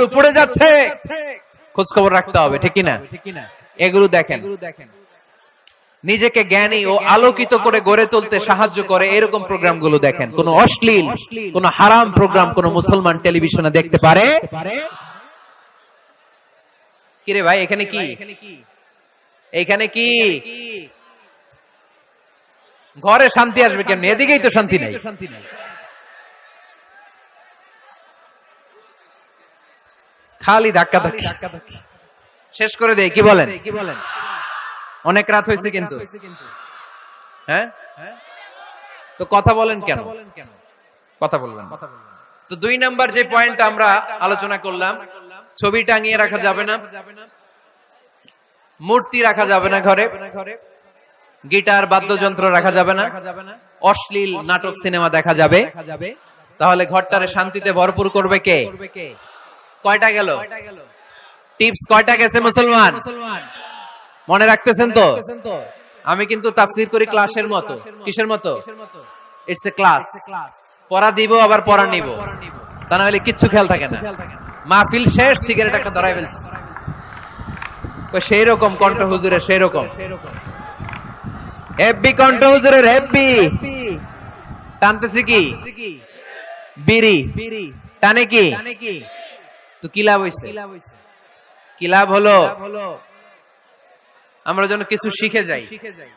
চোখগুলো পড়ে যাচ্ছে। খোঁজ খবর রাখতে হবে ঠিক কিনা? এগুলো দেখেন। নিজেকে জ্ঞানী ও আলোকিত করে গড়ে তুলতে সাহায্য করে এরকম প্রোগ্রামগুলো দেখেন। কোন অশ্লীল কোন হারাম প্রোগ্রাম কোন মুসলমান টেলিভিশনে দেখতে পারে? কিরে ভাই এখানে কি? এখানে কি? ঘরে শান্তি আসবে কেমনি? এদিকেই তো শান্তি নেই। খালি ধাক্কা ধাক্কা শেষ করে দেয় কি বলেন? কি বলেন? অনেক রাত হয়েছে কিন্তু। হ্যাঁ? তো কথা বলেন কেন? কথা বলবেন তো দুই নাম্বার যে পয়েন্ট আমরা আলোচনা করলাম ছবি টাঙিয়ে রাখা যাবে না। মূর্তি রাখা যাবে না ঘরে। গিটার বাদ্যযন্ত্র রাখা যাবে না। অশ্লীল নাটক সিনেমা দেখা যাবে। তাহলে ঘরটারে শান্তিতে ভরপুর করবে কে? কয়টা গেল? টিপস কয়টা গেছে মুসলমান? মনে রাখতেছেন তো? আমি কিন্তু তাফসির করি ক্লাসের মতো। কিসের মতো? ইটস এ ক্লাস পড়া দিব আবার পড়া নিব। তা না হলে কিচ্ছু খেয়াল থাকে না। মাহফিল শেষ সিগারেট একটা ধরাই ফেলছে। সেই রকম কণ্ঠ হুজুরের সেই রকম হেব্বি কণ্ঠ হুজুরের হেব্বি টানতেছি কি? বিড়ি। টানে কি? তো কি লাভ হয়েছে কি লাভ হলো? আমরা যেন কিছু শিখে যাই শিখে যাই।